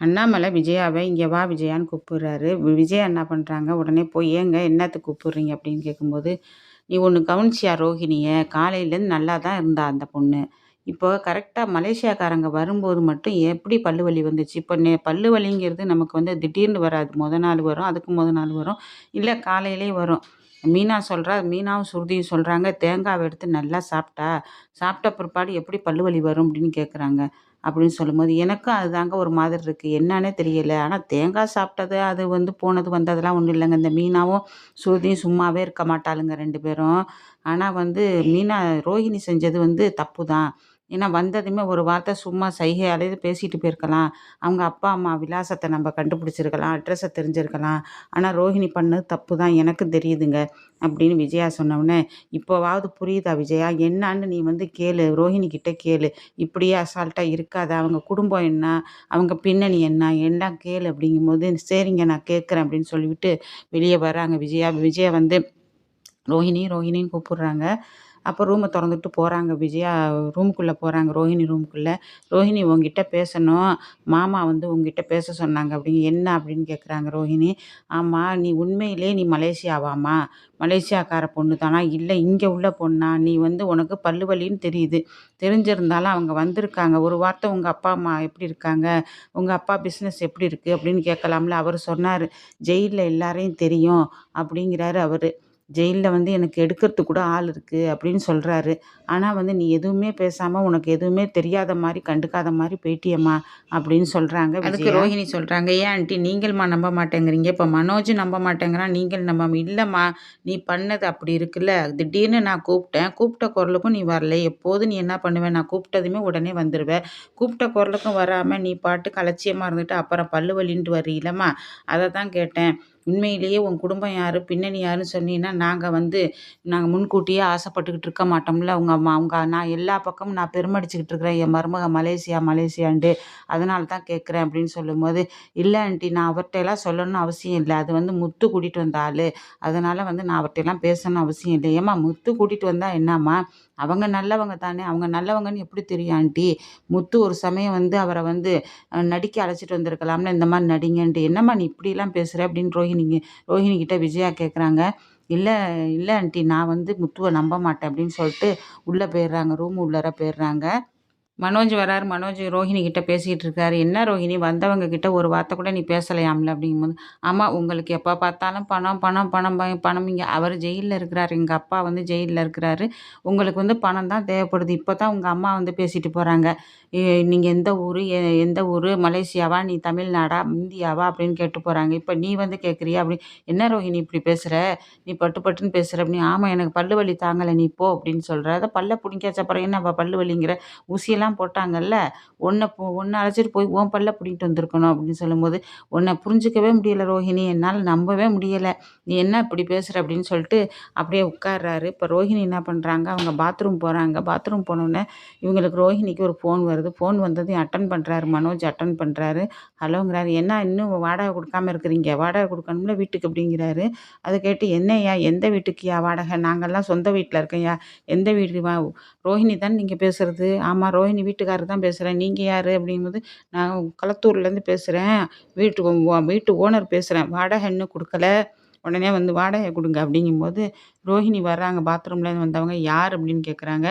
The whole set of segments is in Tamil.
அண்ணாமலை விஜயாவை இங்கே வா விஜயான்னு கூப்பிடுறாரு. விஜயா என்ன பண்ணுறாங்க உடனே போய் ஏங்க என்னத்துக்கு கூப்பிடுறீங்க? அப்படின்னு கேட்கும்போது நீ ஒன்று கவனிச்சியா ரோஹிணியை? காலையிலேருந்து நல்லா தான் இருந்தா அந்த பொண்ணு. இப்போ கரெக்டாக மலேசியாக்காரங்க வரும்போது மட்டும் எப்படி பல்லு வலி வந்துச்சு? இப்போ நே பல்லு வலிங்கிறது நமக்கு வந்து திடீர்னு வராது. முத நாள் வரும் அதுக்கு முத நாள் வரும். இல்லை காலையிலே வரும். மீனா சொல்கிறா மீனாவும் சுருதியும் சொல்கிறாங்க தேங்காவை எடுத்து நல்லா சாப்பிட்டா சாப்பிட்ட பிற்பாடு எப்படி பல்லு வலி வரும்? அப்படின்னு கேட்குறாங்க அப்படின்னு சொல்லும்போது எனக்கும் அதுதாங்க ஒரு மாதிரி இருக்குது என்னன்னே தெரியல. ஆனால் தேங்காய் சாப்பிட்டது அது வந்து போனது வந்ததெல்லாம் ஒன்றும் இல்லைங்க. இந்த மீனாவும் சுருதியும் சும்மாவே இருக்க மாட்டாளுங்க ரெண்டு பேரும். ஆனால் வந்து மீனா ரோஹிணி செஞ்சது வந்து தப்பு தான் ஏன்னா வந்ததுமே ஒரு வார்த்தை சும்மா சைகையாலே பேசிட்டு போயிருக்கலாம். அவங்க அப்பா அம்மா விலாசத்தை நம்ம கண்டுபிடிச்சிருக்கலாம் அட்ரஸை தெரிஞ்சிருக்கலாம். ஆனால் ரோஹிணி பண்ணது தப்பு தான் எனக்கு தெரியுதுங்க அப்படின்னு விஜயா சொன்னவுடனே இப்போவாவது புரியுதா விஜயா? என்னான்னு நீ வந்து கேளு ரோஹிணிக்கிட்ட கேளு. இப்படியே அசால்ட்டாக இருக்காது. அவங்க குடும்பம் என்ன? அவங்க பின்னணி என்ன? எல்லாம் கேளு அப்படிங்கும்போது சரிங்க நான் கேட்குறேன் அப்படின்னு சொல்லிவிட்டு வெளியே வராங்க விஜயா. விஜயா வந்து ரோஹிணி ரோஹிணின்னு கூப்பிடுறாங்க. அப்போ ரூமை திறந்துட்டு போகிறாங்க விஜயா. ரூமுக்குள்ளே போகிறாங்க ரோஹிணி ரூமுக்குள்ளே ரோஹிணி உங்ககிட்ட பேசணும். மாமா வந்து உங்ககிட்ட பேச சொன்னாங்க அப்படிங்க என்ன அப்படின்னு கேட்குறாங்க ரோஹிணி. ஆமாம் நீ உண்மையிலே நீ மலேசியாவாமா மலேசியாக்கார பொண்ணு தானா இல்லை இங்கே உள்ள பொண்ணா? நீ வந்து உனக்கு பல்லு வலின்னு தெரியுது. தெரிஞ்சிருந்தாலும் அவங்க வந்திருக்காங்க. ஒரு வார்த்தை உங்கள் அப்பா அம்மா எப்படி இருக்காங்க? உங்கள் அப்பா பிஸ்னஸ் எப்படி இருக்குது அப்படின்னு கேட்கலாம்ல. அவர் சொன்னார் ஜெயிலில் எல்லாரையும் தெரியும் அப்படிங்கிறாரு அவர். ஜெயிலில் வந்து எனக்கு எடுக்கிறதுக்கு கூட ஆள் இருக்குது அப்படின்னு சொல்கிறாரு ஆனால் வந்து நீ எதுவுமே பேசாமல் உனக்கு எதுவுமே தெரியாத மாதிரி கண்டுக்காத மாதிரி போயிட்டியம்மா அப்படின்னு சொல்கிறாங்க அதுக்கு ரோஹிணி சொல்கிறாங்க ஏன் ஆண்டி நீங்கள்மா நம்ப மாட்டேங்கிறீங்க? இப்போ மனோஜ் நம்ப மாட்டேங்கிறான் நீங்கள் நம்ப இல்லைம்மா நீ பண்ணது அப்படி இருக்குல்ல. திடீர்னு நான் கூப்பிட்டேன். கூப்பிட்ட குரலுக்கும் நீ வரல. எப்போதும் நீ என்ன பண்ணுவேன் நான் கூப்பிட்டதுமே உடனே வந்துடுவேன் கூப்பிட்ட குரலுக்கும் வராமல் நீ பாட்டு கலட்சியமாக இருந்துட்டு அப்புறம் பல்லு வலின்ட்டு வரீங்களம்மா அதை தான் கேட்டேன். உண்மையிலேயே உன் குடும்பம் யார் பின்னணி யாருன்னு சொன்னீங்கன்னா நாங்கள் வந்து நாங்கள் முன்கூட்டியே ஆசைப்பட்டுக்கிட்டு இருக்க மாட்டோம்ல. அவங்க அம்மா அவங்க நான் எல்லா பக்கமும் நான் பெருமடிச்சுக்கிட்டு இருக்கிறேன். என் மருமக மலேசியா மலேசியான்ட்டு அதனால தான் கேட்குறேன் அப்படின்னு சொல்லும்போது இல்லை ஆண்டி நான் அவர்கிட்ட சொல்லணும்னு அவசியம் இல்லை. அது வந்து முத்து கூட்டிகிட்டு வந்த ஆள். அதனால் வந்து நான் அவர்கிட்ட பேசணும்னு அவசியம் இல்லை. ஏம்மா முத்து கூட்டிகிட்டு வந்தால் என்னம்மா? அவங்க நல்லவங்க தானே. அவங்க நல்லவங்கன்னு எப்படி தெரியும் ஆண்டி? முத்து ஒரு சமயம் வந்து அவரை வந்து நடிக்க அழைச்சிட்டு வந்திருக்கலாம்ல. இந்த மாதிரி நடிங்கன்ட்டு. என்னம்மா நீ இப்படிலாம் பேசுகிற அப்படின்னு ரோஹி ரோஹிணி கிட்ட விஜயா கேட்குறாங்க இல்லை இல்லை ஆண்டி நான் வந்து முத்துவை நம்ப மாட்டேன் அப்படின்னு சொல்லிட்டு உள்ளே போயிடுறாங்க. ரூம் உள்ளார போயிடுறாங்க. மனோஜ் வரார் மனோஜ் ரோஹிணி கிட்ட பேசிகிட்டு இருக்காரு. என்ன ரோஹிணி வந்தவங்க கிட்ட ஒரு வார்த்தை கூட நீ பேசலையாம்ல அப்படிங்கும்போது ஆமாம் உங்களுக்கு எப்போ பார்த்தாலும் பணம் பணம் பணம் பணம் இங்கே அவர் ஜெயிலில் இருக்கிறாரு எங்கள் அப்பா வந்து ஜெயிலில் இருக்கிறாரு. உங்களுக்கு வந்து பணம் தான் தேவைப்படுது. இப்போ தான் உங்கள் அம்மா வந்து பேசிட்டு போகிறாங்க நீங்கள் எந்த ஊர் எந்த ஊர் மலேசியாவா நீ தமிழ்நாடா இந்தியாவா அப்படின்னு கேட்டு போகிறாங்க இப்போ நீ வந்து கேட்குறியா அப்படி என்ன ரோஹிணி இப்படி பேசுகிற நீ பட்டு பட்டுன்னு பேசுகிற அப்படின்னு ஆமாம் எனக்கு பல்லு வலி தாங்கலை நீ போ அப்படின்னு சொல்கிற அதை பல்ல பிடிக்காச்ச அப்புறம் என்ன பல்லு வலிங்கிற? ஊசியெல்லாம் எல்லாம் போட்டாங்கல்ல? உன்னை போ உன்னை அழைச்சிட்டு போய் உன் பல்ல பிடிங்கிட்டு வந்திருக்கணும் அப்படின்னு சொல்லும்போது உன்னை புரிஞ்சிக்கவே முடியலை ரோஹிணி என்னால் நம்பவே முடியலை. நீ என்ன இப்படி பேசுகிற அப்படின்னு சொல்லிட்டு அப்படியே உட்கார்றாரு. இப்போ ரோஹிணி என்ன பண்ணுறாங்க அவங்க பாத்ரூம் போகிறாங்க பாத்ரூம் போனோடனே இவங்களுக்கு ரோஹிணிக்கு ஒரு ஃபோன் வருது. ஃபோன் வந்ததையும் அட்டன் பண்ணுறாரு மனோஜ் அட்டன் பண்ணுறாரு ஹலோங்கிறாரு. என்ன இன்னும் வாடகை கொடுக்காம இருக்கிறீங்க? வாடகை கொடுக்கணும்ல வீட்டுக்கு? அப்படிங்கிறாரு. அதை கேட்டு என்னையா எந்த வீட்டுக்குயா வாடகை? நாங்கள்லாம் சொந்த வீட்டில் இருக்கையா எந்த வீட்டுக்கு வா? ரோஹிணி தான் நீங்கள் பேசுகிறது ஆமாம் ரோஹிணி நீ வீட்டுக்காரர் தான் பேசுகிறேன் நீங்கள் யார் அப்படிங்கும்போது நான் களத்தூர்லேருந்து பேசுகிறேன் வீட்டு வீட்டு ஓனர் பேசுகிறேன் வாடகை இன்னும் கொடுக்கல உடனே வந்து வாடகை கொடுங்க அப்படிங்கும்போது ரோஹிணி வர்றாங்க பாத்ரூம்லேருந்து வந்தவங்க யார் அப்படின்னு கேட்குறாங்க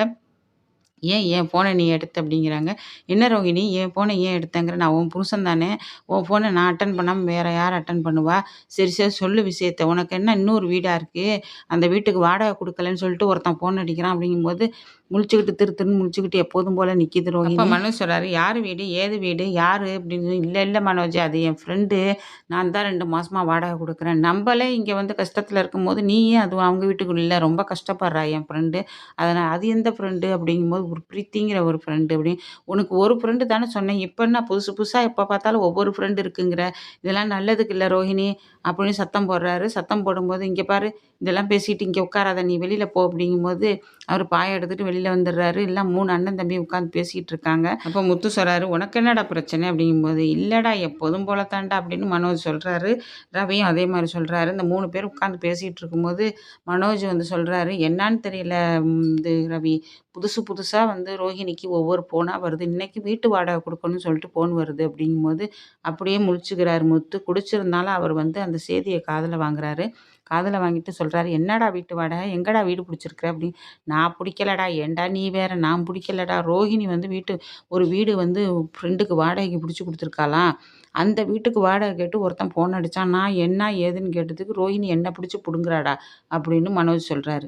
ஏன் என் ஃபோனை நீ எடுத்த அப்படிங்கிறாங்க. என்ன ரோகிணி என் ஃபோனை ஏன் எடுத்தேங்கிற நான் உன் புருஷன் தானே உன் ஃபோனை நான் அட்டன் பண்ணாமல் வேறு யார் அட்டன் பண்ணுவா? சரி சரி சொல்லு விஷயத்த உனக்கு என்ன இன்னொரு வீடாக இருக்குது அந்த வீட்டுக்கு வாடகை கொடுக்கலன்னு சொல்லிட்டு ஒருத்தன் ஃபோன் அடிக்கிறான் அப்படிங்கும்போது முழிச்சுக்கிட்டு திரு திருன்னு முழிச்சுக்கிட்டு எப்போதும் போல் நிற்கிது ரோஹிணி. அப்போ மனோஜ் சொல்கிறாரு யார் வீடு? ஏது வீடு? யார்? அப்படின்னு இல்லை இல்லை மனோஜ் அது என் ஃப்ரெண்டு நான் தான் ரெண்டு மாதமாக வாடகை கொடுக்குறேன். நம்மளே இங்கே வந்து கஷ்டத்தில் இருக்கும்போது நீயே அது அவங்க வீட்டுக்குள்ள இல்லை? ரொம்ப கஷ்டப்படுறா என் ஃப்ரெண்டு அதனால் அது எந்த ஃப்ரெண்டு அப்படிங்கும்போது ஒரு பிரீத்திங்கிற ஒரு ஃப்ரெண்டு அப்படின்னு உனக்கு ஒரு ஃப்ரெண்டு தானே சொன்னேன். இப்போ என்ன புதுசு புதுசாக எப்போ பார்த்தாலும் ஒவ்வொரு ஃப்ரெண்டு இருக்குங்கிற. இதெல்லாம் நல்லதுக்கு இல்லை ரோஹிணி. அப்படின்னு சத்தம் போடுறாரு. சத்தம் போடும்போது இங்கே பாரு இதெல்லாம் பேசிட்டு இங்கே உட்காராத நீ வெளியில் போ அப்படிங்கும்போது அவர் பாயை எடுத்துகிட்டு வெளியில் வந்துடுறாரு. எல்லாம் மூணு அண்ணன் தம்பி உட்காந்து பேசிகிட்டு இருக்காங்க. அப்போ முத்து சொல்கிறாரு உனக்கு என்னடா பிரச்சனை? அப்படிங்கும்போது இல்லைடா எப்போதும் போல தாண்டா அப்படின்னு மனோஜ் சொல்கிறாரு ரவியும் அதே மாதிரி சொல்கிறாரு இந்த மூணு பேர் உட்காந்து பேசிகிட்டு இருக்கும்போது மனோஜ் வந்து சொல்கிறாரு என்னான்னு தெரியல இது ரவி. புதுசு புதுசாக வந்து ரோஹிணிக்கு ஒவ்வொரு ஃபோனாக வருது. இன்றைக்கி வீட்டு வாடகை கொடுக்கணும்னு சொல்லிட்டு ஃபோன் வருது அப்படிங்கும்போது அப்படியே முழிச்சுக்கிறார் முத்து. குடிச்சிருந்தாலும் அவர் வந்து அந்த செய்தியை காதில் வாங்குறாரு. காதில் வாங்கிட்டு சொல்கிறாரு என்னடா வீட்டு வாடகை? எங்கடா வீடு பிடிச்சிருக்குற? அப்படி. நான் பிடிக்கலடா. ஏன்டா நீ வேற? நான் பிடிக்கலடா. ரோஹிணி வந்து வீட்டு ஒரு வீடு வந்து ஃப்ரெண்டுக்கு வாடகைக்கு பிடிச்சி கொடுத்துருக்காளாம் அந்த வீட்டுக்கு வாடகை கேட்டு ஒருத்தன் ஃபோன் அடித்தான் நான் என்ன ஏதுன்னு கேட்டதுக்கு ரோஹிணி என்ன பிடிச்சி பிடுங்குறாடா? அப்படின்னு மனோஜ் சொல்கிறாரு